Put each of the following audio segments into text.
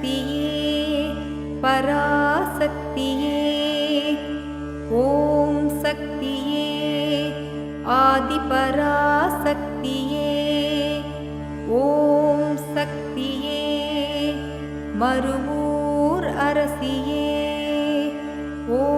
சக்தியே பராசக்தியே ஓம் சக்தியே ஆதிபராசக்தியே ஓம் சக்தியே மறுமூர் அரசியே ஓம்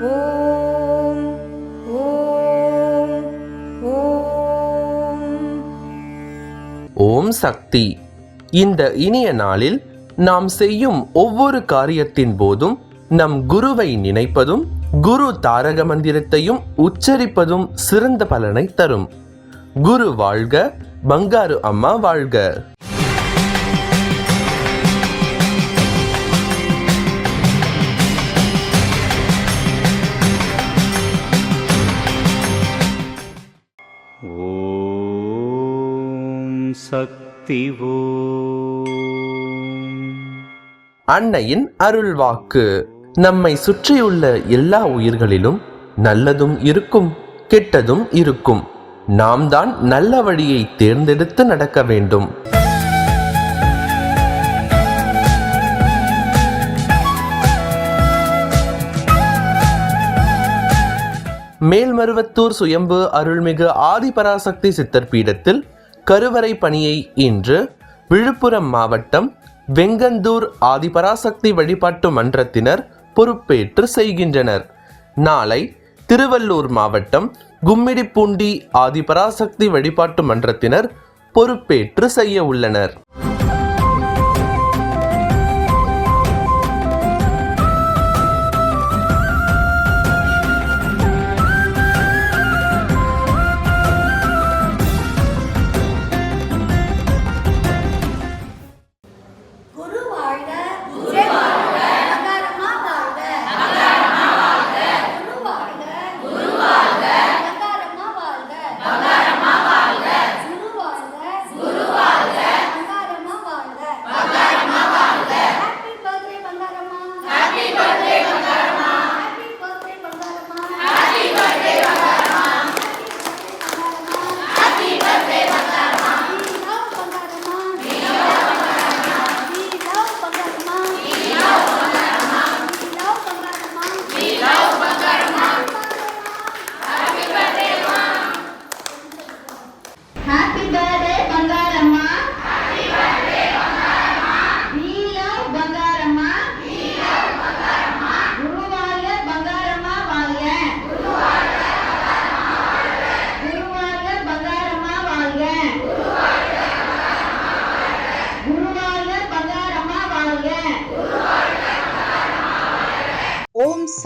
ஓம் ஓம் ஓம். ஓம் சக்தி. இந்த இனிய நாளில் நாம் செய்யும் ஒவ்வொரு காரியத்தின் போதும் நம் குருவை நினைப்பதும் குரு தாரக மந்திரத்தையும் உச்சரிப்பதும் சிறந்த பலனை தரும். குரு வாழ்க பங்காரு அம்மா வாழ்க. சக்தி ஓம் அன்னையின் அருள்வாக்கு. நம்மை சுற்றியுள்ள எல்லா உயிர்களிலும் நல்லதும் இருக்கும் கெட்டதும் இருக்கும். நாம் தான் நல்ல வழியை தேர்ந்தெடுத்து நடக்க வேண்டும். மேல்மருவத்தூர் சுயம்பு அருள்மிகு ஆதிபராசக்தி சித்தர் பீடத்தில் கருவறை பணியை இன்று விழுப்புரம் மாவட்டம் வெங்கந்தூர் ஆதிபராசக்தி வழிபாட்டு மன்றத்தினர் பொறுப்பேற்று செய்கின்றனர். நாளை திருவள்ளூர் மாவட்டம் கும்மிடிப்பூண்டி ஆதிபராசக்தி வழிபாட்டு மன்றத்தினர் பொறுப்பேற்று செய்ய உள்ளனர்.